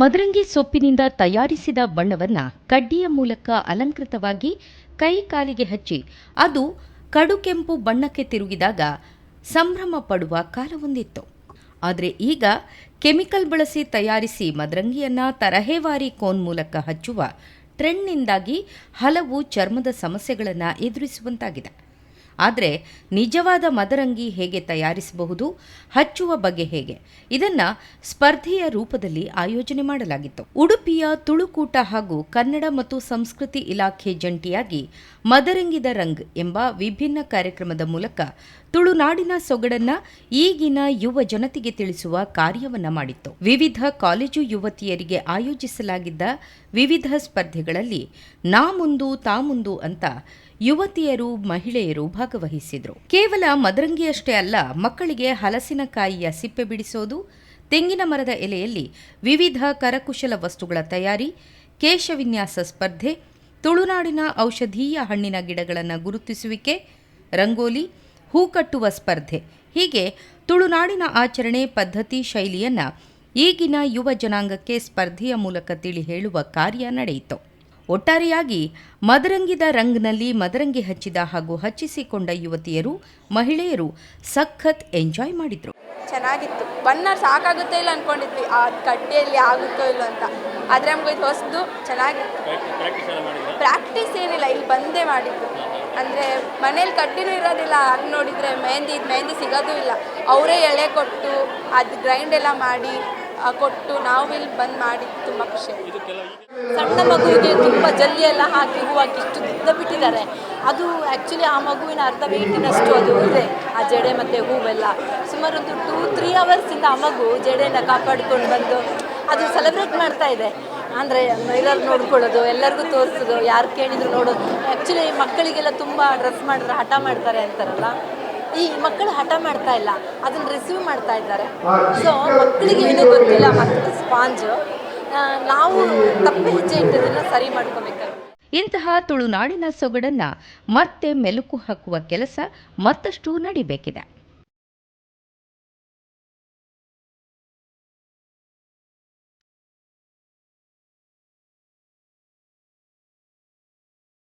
ಮದರಂಗಿ ಸೊಪ್ಪಿನಿಂದ ತಯಾರಿಸಿದ ಬಣ್ಣವನ್ನು ಕಡ್ಡಿಯ ಮೂಲಕ ಅಲಂಕೃತವಾಗಿ ಕೈ ಕಾಲಿಗೆ ಹಚ್ಚಿ, ಅದು ಕಡು ಕೆಂಪು ಬಣ್ಣಕ್ಕೆ ತಿರುಗಿದಾಗ ಸಂಭ್ರಮ ಪಡುವ ಕಾಲವೊಂದಿತ್ತು. ಆದರೆ ಈಗ ಕೆಮಿಕಲ್ ಬಳಸಿ ತಯಾರಿಸಿ ಮದರಂಗಿಯನ್ನು ತರಹೇವಾರಿ ಕೋನ್ ಮೂಲಕ ಹಚ್ಚುವ ಟ್ರೆಂಡ್ನಿಂದಾಗಿ ಹಲವು ಚರ್ಮದ ಸಮಸ್ಯೆಗಳನ್ನು ಎದುರಿಸುವಂತಾಗಿದೆ. ಆದರೆ ನಿಜವಾದ ಮದರಂಗಿ ಹೇಗೆ ತಯಾರಿಸಬಹುದು, ಹಚ್ಚುವ ಬಗ್ಗೆ ಹೇಗೆ? ಇದನ್ನು ಸ್ಪರ್ಧೆಯ ರೂಪದಲ್ಲಿ ಆಯೋಜನೆ ಮಾಡಲಾಗಿತ್ತು. ಉಡುಪಿಯ ತುಳುಕೂಟ ಹಾಗೂ ಕನ್ನಡ ಮತ್ತು ಸಂಸ್ಕೃತಿ ಇಲಾಖೆ ಜಂಟಿಯಾಗಿ ಮದರಂಗಿದ ರಂಗ್ ಎಂಬ ವಿಭಿನ್ನ ಕಾರ್ಯಕ್ರಮದ ಮೂಲಕ ತುಳುನಾಡಿನ ಸೊಗಡನ್ನ ಈಗಿನ ಯುವ ಜನತೆಗೆ ತಿಳಿಸುವ ಕಾರ್ಯವನ್ನ ಮಾಡಿತ್ತು. ವಿವಿಧ ಕಾಲೇಜು ಯುವತಿಯರಿಗೆ ಆಯೋಜಿಸಲಾಗಿದ್ದ ವಿವಿಧ ಸ್ಪರ್ಧೆಗಳಲ್ಲಿ ನಾ ಮುಂದು, ತಾ ಮುಂದು ಅಂತ ಯುವತಿಯರು, ಮಹಿಳೆಯರು ಭಾಗವಹಿಸಿದ್ರು. ಕೇವಲ ಮದರಂಗಿಯಷ್ಟೇ ಅಲ್ಲ, ಮಕ್ಕಳಿಗೆ ಹಲಸಿನಕಾಯಿಯ ಸಿಪ್ಪೆ ಬಿಡಿಸೋದು, ತೆಂಗಿನ ಮರದ ಎಲೆಯಲ್ಲಿ ವಿವಿಧ ಕರಕುಶಲ ವಸ್ತುಗಳ ತಯಾರಿ, ಕೇಶವಿನ್ಯಾಸ ಸ್ಪರ್ಧೆ, ತುಳುನಾಡಿನ ಔಷಧೀಯ ಹಣ್ಣಿನ ಗಿಡಗಳನ್ನು ಗುರುತಿಸುವಿಕೆ, ರಂಗೋಲಿ, ಹೂ ಕಟ್ಟುವ ಸ್ಪರ್ಧೆ. ಹೀಗೆ ತುಳುನಾಡಿನ ಆಚರಣೆ ಪದ್ಧತಿ ಶೈಲಿಯನ್ನ ಈಗಿನ ಯುವ ಜನಾಂಗಕ್ಕೆ ಸ್ಪರ್ಧೆಯ ಮೂಲಕ ತಿಳಿ ಹೇಳುವ ಕಾರ್ಯ ನಡೆಯಿತು. ಒಟ್ಟಾರೆಯಾಗಿ ಮದರಂಗಿದ ರಂಗ್ನಲ್ಲಿ ಮದರಂಗಿ ಹಚ್ಚಿದ ಹಾಗೂ ಹಚ್ಚಿಸಿಕೊಂಡ ಯುವತಿಯರು, ಮಹಿಳೆಯರು ಸಖತ್ ಎಂಜಾಯ್ ಮಾಡಿದ್ರು. ಚೆನ್ನಾಗಿತ್ತು. ಅವರ್ ಸಾಕಾಗುತ್ತೋ ಇಲ್ಲ ಅನ್ಕೊಂಡಿದ್ವಿ. ಆ ಕಟ್ಟೆಯಲ್ಲಿ ಆಗುತ್ತೋ ಇಲ್ಲೋ ಅಂತ. ಆದರೆ ನಮ್ಗೆ ಇದು ಹೊಸದು, ಚೆನ್ನಾಗಿತ್ತು. ಪ್ರಾಕ್ಟೀಸ್ ಏನಿಲ್ಲ, ಇಲ್ಲಿ ಬಂದೇ ಮಾಡಿದ್ದು. ಅಂದರೆ ಮನೇಲಿ ಕಟ್ಟಿನೂ ಇರೋದಿಲ್ಲ. ಹಾಗೆ ನೋಡಿದರೆ ಮೆಹಂದಿ ಮೆಹಂದಿ ಸಿಗೋದು ಇಲ್ಲ. ಅವರೇ ಎಳೆ ಕೊಟ್ಟು ಅದು ಗ್ರೈಂಡ್ ಎಲ್ಲ ಮಾಡಿ ಕೊಟ್ಟು ನಾವು ಇಲ್ಲಿ ಬಂದ್ ಮಾಡಿ ತುಂಬ ಖುಷಿ ಸಣ್ಣ ಮಗುವಿಗೆ ತುಂಬ ಜಲ್ಲಿ ಎಲ್ಲ ಹಾಕಿ ಹೂ ಹಾಕಿ ಇಷ್ಟು ಉದ್ದ ಬಿಟ್ಟಿದ್ದಾರೆ. ಅದು ಆ್ಯಕ್ಚುಲಿ ಆ ಮಗುವಿನ ಅರ್ಧ ವೆಯ್ಟಿನಷ್ಟು ಅದು ಇದೆ, ಆ ಜಡೆ ಮತ್ತು ಹೂವೆಲ್ಲ. ಸುಮಾರು ಒಂದು ಟೂ ತ್ರೀ ಅವರ್ಸಿಂದ ಆ ಮಗು ಜಡೆನ ಕಾಪಾಡಿಕೊಂಡು ಬಂದು ಅದು ಸೆಲೆಬ್ರೇಟ್ ಮಾಡ್ತಾ ಇದೆ. ಅಂದರೆ ಮಿರರ್ ನೋಡ್ಕೊಳ್ಳೋದು, ಎಲ್ಲರಿಗೂ ತೋರಿಸೋದು, ಯಾರು ಕೇಳಿದ್ರು ನೋಡೋದು. ಆ್ಯಕ್ಚುಲಿ ಮಕ್ಕಳಿಗೆಲ್ಲ ತುಂಬ ಡ್ರೆಸ್ ಮಾಡಿದ್ರೆ ಹಠ ಮಾಡ್ತಾರೆ ಅಂತಾರಲ್ಲ. ಈ ಮಕ್ಕಳು ಹಠ ಮಾಡ್ತಾ ಇಲ್ಲ ಅದನ್ನ ರಿಸೀವ್ ಮಾಡ್ತಾ ಇದ್ದಾರೆ. ಸೊ ಮಕ್ಕಳಿಗೆ ಏನೂ ಗೊತ್ತಿಲ್ಲ ಮಕ್ಕಳು ಸ್ಪಾಂಜ್ ನಾವು ತಪ್ಪು ಹೆಜ್ಜೆ ಇಟ್ಟದನ್ನು ಸರಿ ಮಾಡ್ಕೋಬೇಕಾಗುತ್ತೆ ಇಂತಹ ತುಳುನಾಡಿನ ಸೊಗಡನ್ನ ಮತ್ತೆ ಮೆಲುಕು ಹಾಕುವ ಕೆಲಸ ಮತ್ತಷ್ಟು ನಡಿಬೇಕಿದೆ.